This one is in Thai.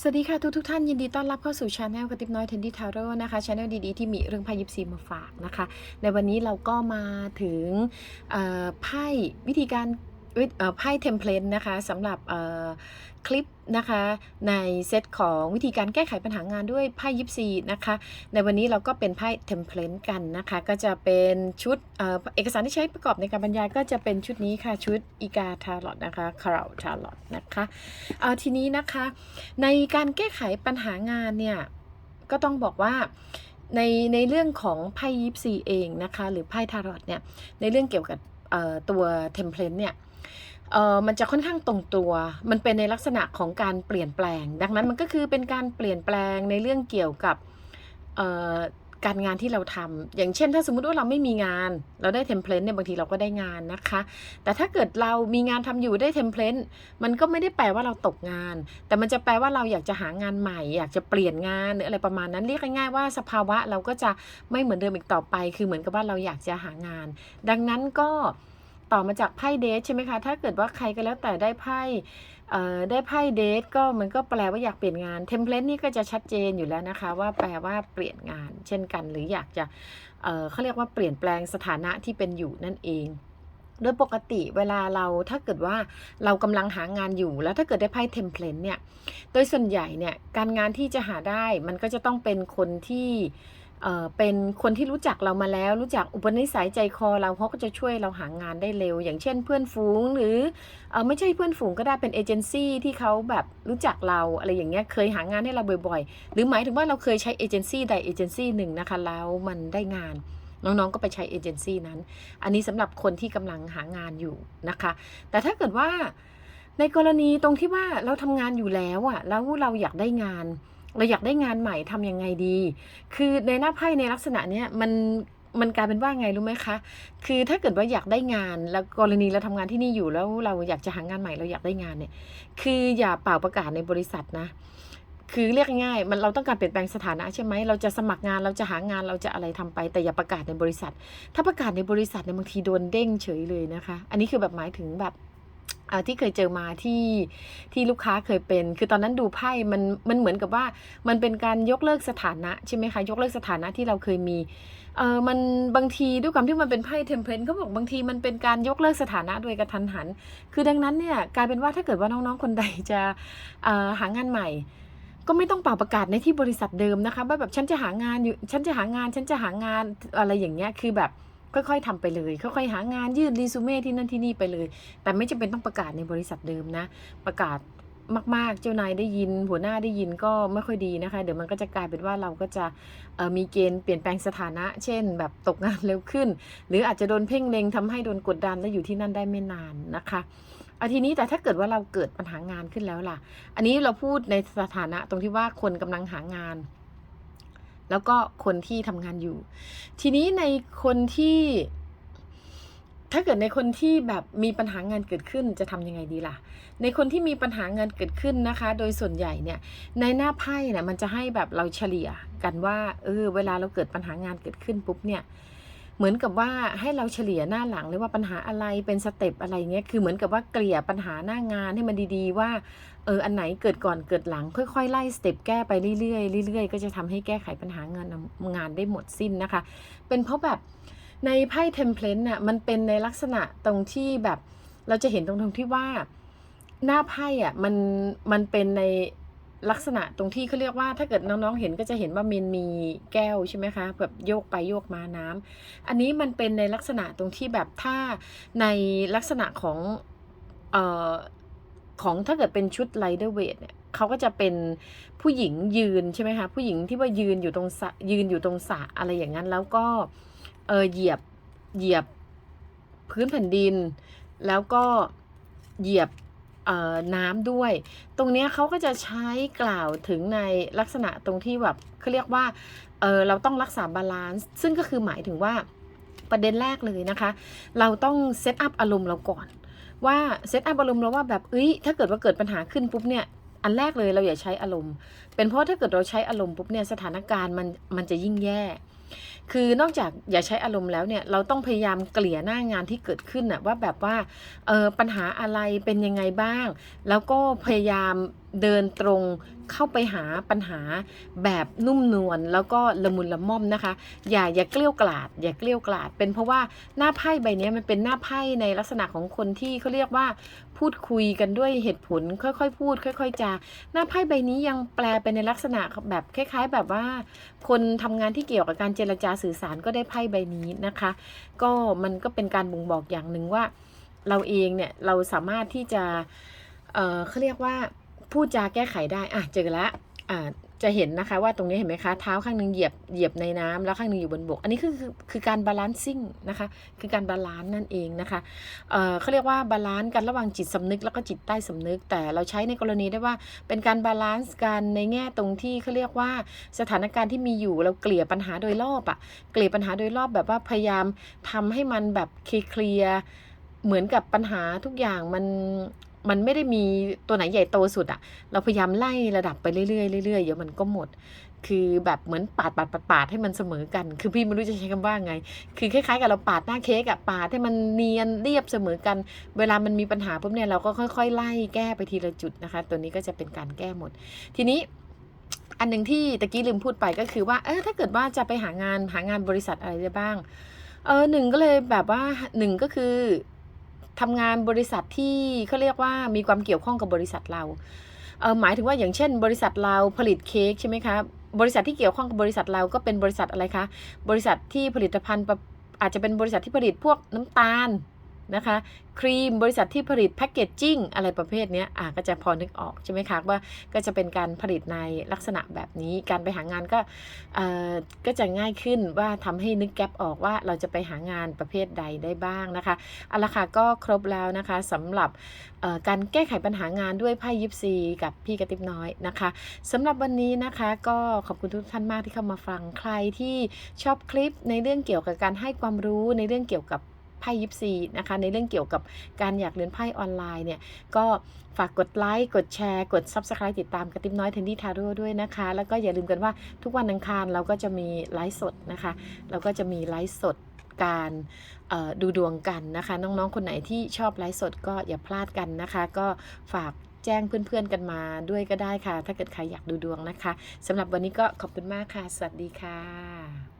สวัสดีค่ะทุกทุกท่านยินดีต้อนรับเข้าสู่ช anel กระติบน้อยเทนดี้ทาโร่นะคะช anel ดีๆ ที่มีเรื่องไพ่ยิปซีมาฝากนะคะ ในวันนี้เราก็มาถึงไพ่วิธีการ ไพ่เทมเพลตนะคะสำหรับคลิปนะคะในเซตของวิธีการแก้ไขปัญหางานด้วยไพ่ยิปซีนะคะในวันนี้เราก็เป็นไพ่เทมเพลตกันนะคะก็จะเป็นชุดเออเอกสารที่ใช้ประกอบในการบรรยายก็จะเป็นชุดนี้ค่ะชุดอีกาทาร์ลอตนะคะคาราทาร์ลอตนะคะเอ่อทีนี้นะคะในการแก้ไขปัญหางานเนี่ยก็ต้องบอกว่าในในเรื่องของไพ่ยิปซีเองนะคะหรือไพ่ทารอตเนี่ยในเรื่องเกี่ยวกับตัวเทมเพลตเนี่ย เออมันจะค่อนข้างตรงตัว มันเป็นในลักษณะของการเปลี่ยนแปลง ดังนั้นมันก็คือเป็นการเปลี่ยนแปลงในเรื่องเกี่ยวกับการงานที่เราทำอย่างเช่น ถ้าสมมุติว่าเราไม่มีงาน เราได้เทมเพลตเนี่ยบางทีเราก็ได้งานนะคะ แต่ถ้าเกิดเรามีงานทำอยู่ได้เทมเพลตมันก็ไม่ได้แปลว่าเราตกงาน แต่มันจะแปลว่าเราอยากจะหางานใหม่ อยากจะเปลี่ยนงานหรืออะไรประมาณนั้นเรียกง่ายๆว่าสภาวะเราก็จะไม่เหมือนเดิมอีกต่อไป คือเหมือนกับว่าเราอยากจะหางาน ดังนั้นก็ ต่อมาจากไพ่เดทใช่ไหมคะ ถ้าเกิดว่าใครก็แล้วแต่ได้ไพ่ได้ไพ่เดทก็มันก็แปลว่าอยากเปลี่ยนงานเทมเพลตนี่ก็จะชัดเจนอยู่แล้วนะคะ ว่าแปลว่าเปลี่ยนงาน เช่นกัน หรืออยากจะเเขาเรียกว่าเปลี่ยนแปลงสถานะที่เป็นอยู่นั่นเองโดยปกติเวลาเราถ้าเกิดว่าเรากำลังหางานอยู่ แล้วถ้าเกิดได้ไพ่เทมเพลตเนี่ย โดยส่วนใหญ่เนี่ยการงานที่จะหาได้มันก็จะต้องเป็นคนที่ เป็นคนที่รู้จักเรามาแล้ว รู้จักอุปนิสัยใจคอเราเขาก็จะช่วยเราหางานได้เร็ว อย่างเช่นเพื่อนฝูงหรือออไม่ใช่เพื่อนฝูงก็ได้เป็นเอเจนซี่ที่เขาแบบรู้จักเราอะไรอย่างเงี้ยเคยหางานให้เราบ่อยๆ หรือหมายถึงว่าเราเคยใช้เอเจนซี่ใดเอเจนซี่หนึ่งนะคะแล้วมันได้งานน้องๆ ก็ไปใช้เอเจนซี่นั้น อันนี้สำหรับคนที่กำลังหางานอยู่นะคะ แต่ถ้าเกิดว่าในกรณีตรงที่ว่าเราทำงานอยู่แล้วอะแล้วเราอยากได้งาน เราอยากได้งานใหม่ทำยังไงดี คือในหน้าไพ่ในลักษณะเนี้ยมันมันกลายเป็นว่าไงรู้ไหมคะ คือถ้าเกิดว่าอยากได้งานแล้วกรณีเราทำงานที่นี่อยู่แล้วเราอยากจะหางานใหม่เราอยากได้งานเนี่ย คืออย่าเป่าประกาศในบริษัทนะ คือเรียกง่ายมันเราต้องการเปลี่ยนแปลงสถานะใช่ไหมเราจะสมัครงานเราจะหางานเราจะอะไรทำไปแต่อย่าประกาศในบริษัท ถ้าประกาศในบริษัทเนี่ยบางทีโดนเด้งเฉยเลยนะคะ อันนี้คือแบบหมายถึงแบบ ที่เคยเจอมาที่ที่ลูกค้าเคยเป็น คือตอนนั้นดูไพ่มันมันเหมือนกับว่ามันเป็นการยกเลิกสถานะใช่ไหมคะยกเลิกสถานะที่เราเคยมีเออมันบางทีด้วยความที่มันเป็นไพ่เทมเพลนเขาบอกบางทีมันเป็นการยกเลิกสถานะโดยกระทันหัน คือดังนั้นเนี่ยกลายเป็นว่าถ้าเกิดว่าน้องๆคนใดจะหางานใหม่ ก็ไม่ต้องเป่าประกาศในที่บริษัทเดิมนะคะว่าแบบฉันจะหางานอยู่ฉันจะหางานฉันจะหางานอะไรอย่างเงี้ยคือแบบ ค่อยๆทำไปเลย ค่อยๆหางานยื่นรีซูเม่ที่นั่นที่นี่ไปเลย แต่ไม่จำเป็นต้องประกาศในบริษัทเดิมนะ ประกาศมากๆ เจ้านายได้ยิน หัวหน้าได้ยินก็ไม่ค่อยดีนะคะ เดี๋ยวมันก็จะกลายเป็นว่าเราก็จะมีเกณฑ์เปลี่ยนแปลงสถานะ เช่น แบบตกงานเร็วขึ้น หรืออาจจะโดนเพ่งเล็งทำให้โดนกดดันและอยู่ที่นั่นได้ไม่นานนะคะเอาทีนี้แต่ถ้าเกิดว่าเราเกิดปัญหางานขึ้นแล้วล่ะ อันนี้เราพูดในสถานะตรงที่ว่าคนกำลังหางาน แล้วก็คนที่ทำงานอยู่ ทีนี้ในคนที่ ถ้าเกิดในคนที่แบบมีปัญหางานเกิดขึ้นจะทำยังไงดีล่ะ ในคนที่มีปัญหางานเกิดขึ้นนะคะ โดยส่วนใหญ่เนี่ย ในหน้าไพ่เนี่ยมันจะให้แบบเราเฉลี่ยกันว่าเออเวลาเราเกิดปัญหางานเกิดขึ้นปุ๊บเนี่ย เหมือนกับว่าให้เราเฉลี่ยหน้าหลังเลยว่าปัญหาอะไรเป็นสเต็ปอะไรเงี้ยคือเหมือนกับว่าเกลี่ยปัญหาหน้างานให้มันดีๆ ว่าเอออันไหนเกิดก่อนเกิดหลัง ค่อยๆไล่สเต็ปแก้ไปเรื่อยๆเรื่อยๆก็จะทำให้แก้ไขปัญหางานงานได้หมดสิ้นนะคะ เป็นเพราะแบบในไพ่เทมเพลนน่ะมันเป็นในลักษณะตรงที่แบบเราจะเห็นตรงตรงที่ว่าหน้าไพ่อะมันมันเป็นใน ลักษณะตรงที่เขาเรียกว่าถ้าเกิดน้องๆเห็นก็จะเห็นว่ามันมีแก้วใช่ไหมคะแบบโยกไปโยกมาน้ำอันนี้มันเป็นในลักษณะตรงที่แบบถ้าในลักษณะของเอ่อของถ้าเกิดเป็นชุดไ i เดอร์เวทเนี่ยเขาก็จะเป็นผู้หญิงยืนใช่ไหมคะผู้หญิงที่ว่ายืนอยู่ตรงสะยืนอยู่ตรงสระอะไรอย่างนั้น แล้วก็เออเหยียบเหยียบพื้นแผ่นดิน แล้วก็เหยียบ น้ำด้วย ตรงนี้เขาก็จะใช้กล่าวถึงในลักษณะตรงที่แบบเขาเรียกว่าเเราต้องรักษาบาลานซ์ซึ่งก็คือหมายถึงว่าประเด็นแรกเลยนะคะ เราต้องเซตอัพอารมณ์เราก่อน ว่าเซตอัพอารมณ์เราว่าแบบเอ้ยถ้าเกิดว่าเกิดปัญหาขึ้นปุ๊บเนี่ยอันแรกเลยเราอย่าใช้อารมณ์ เป็นเพราะถ้าเกิดเราใช้อารมณ์ปุ๊บเนี่ยสถานการณ์มันมันจะยิ่งแย่ คือนอกจากอย่าใช้อารมณ์แล้วเนี่ยเราต้องพยายามเกลี่ยหน้างานที่เกิดขึ้นน่ะว่าแบบว่าเออปัญหาอะไรเป็นยังไงบ้าง แล้วก็พยายามเดินตรงเข้าไปหาปัญหาแบบนุ่มนวลแล้วก็ละมุนละม่อมนะคะ อย่าอย่าเกลี้ยวกล่อดอย่าเกลี้ยวกล่อดเป็นเพราะว่าหน้าไพ่ใบนี้มันเป็นหน้าไพ่ในลักษณะของคนที่เขาเรียกว่า พูดคุยกันด้วยเหตุผล ค่อยๆ พูด ค่อย ๆจาหน้าไพ่ใบนี้ยังแปลไปในลักษณะแบบคล้าย ๆ แบบว่า คนทำงานที่เกี่ยวกับการเจรจาสื่อสารก็ได้ไพ่ใบนี้นะคะ ก็มันก็เป็นการบ่งบอกอย่างหนึ่งว่า เราเองเนี่ยเราสามารถที่จะเเขาเรียกว่า พูดจาแก้ไขได้อะเจอแล้วอ่าจะเห็นนะคะว่าตรงนี้เห็นไหมคะเท้าข้างหนึ่งเหยียบเหยียบในน้ำแล้วข้างหนึ่งอยู่บนบก อันนี้คือคือคือการบาลานซิ่งนะคะคือการบาลานซ์นั่นเองนะคะเอ่อเขาเรียกว่าบาลานซ์กันระหว่างจิตสำนึกแล้วก็จิตใต้สำนึก แต่เราใช้ในกรณีได้ว่าเป็นการบาลานซ์กันในแง่ตรงที่เขาเรียกว่าสถานการณ์ที่มีอยู่เราเกลี่ยปัญหาโดยรอบอะเกลี่ยปัญหาโดยรอบแบบว่าพยายามทำให้มันแบบเคลียร์เหมือนกับปัญหาทุกอย่างมัน มันไม่ได้มีตัวไหนใหญ่โตสุดอะเราพยายามไล่ระดับไปเรื่อยๆเรื่อยๆเดี๋ยวมันก็หมด คือแบบเหมือนปาดปาดปาดปาดให้มันเสมอกัน คือพี่ไม่รู้จะใช้คำว่าไง คือคล้ายๆกับเราปาดหน้าเค้กอะปาดให้มันเนียนเรียบเสมอกัน เวลามันมีปัญหาปุ๊บเนี่ยเราก็ค่อยๆ ไล่แก้ไปทีละจุดนะคะ ตัวนี้ก็จะเป็นการแก้หมด ทีนี้อันหนึ่งที่ตะกี้ลืมพูดไปก็คือว่า เออถ้าเกิดว่าจะไปหางานหางานบริษัทอะไรได้บ้าง เออหนึ่งก็เลยแบบว่าหนึ่งก็คือ ทำงานบริษัทที่เขาเรียกว่ามีความเกี่ยวข้องกับบริษัทเราเออหมายถึงว่าอย่างเช่น บริษัทเราผลิตเค้กใช่ไหมคะบริษัทที่เกี่ยวข้องกับบริษัทเราก็เป็นบริษัทอะไรคะบริษัทที่ผลิตภัณฑ์อาจจะเป็นบริษัทที่ผลิตพวกน้ำตาล นะคะ ครีมบริษัทที่ผลิตแพคเกจจิ้งอะไรประเภทนี้อะก็จะพอนึกออกใช่ไหมคะว่าก็จะเป็นการผลิตในลักษณะแบบนี้ การไปหางานก็เอ่อก็จะง่ายขึ้นว่าทำให้นึกแกลบออกว่าเราจะไปหางานประเภทใดได้บ้างนะคะเอาละค่ะก็ครบแล้วนะคะสำหรับการแก้ไขปัญหางานด้วยไพ่ยิปซีกับพี่กระติบน้อยนะคะสำหรับวันนี้นะคะก็ขอบคุณทุกท่านมากที่เข้ามาฟังใครที่ชอบคลิปในเรื่องเกี่ยวกับการให้ความรู้ในเรื่องเกี่ยวกับ ไพ่ยิปซีนะคะ ในเรื่องเกี่ยวกับการอยากเรียนไพ่ออนไลน์เนี่ย ก็ฝากกดไลค์ กดแชร์ กด Subscribe ติดตามกระติบน้อยเทนดี้ทาโร่ด้วยนะคะ แล้วก็อย่าลืมกันว่าทุกวันอังคารเราก็จะมีไลฟ์สดนะคะ เราก็จะมีไลฟ์สดการดูดวงกันนะคะ น้องๆ คนไหนที่ชอบไลฟ์สดก็อย่าพลาดกันนะคะ ก็ฝากแจ้งเพื่อนๆกันมาด้วยก็ได้ค่ะ ถ้าเกิดใครอยากดูดวงนะคะสำหรับวันนี้ก็ขอบคุณมากค่ะ สวัสดีค่ะ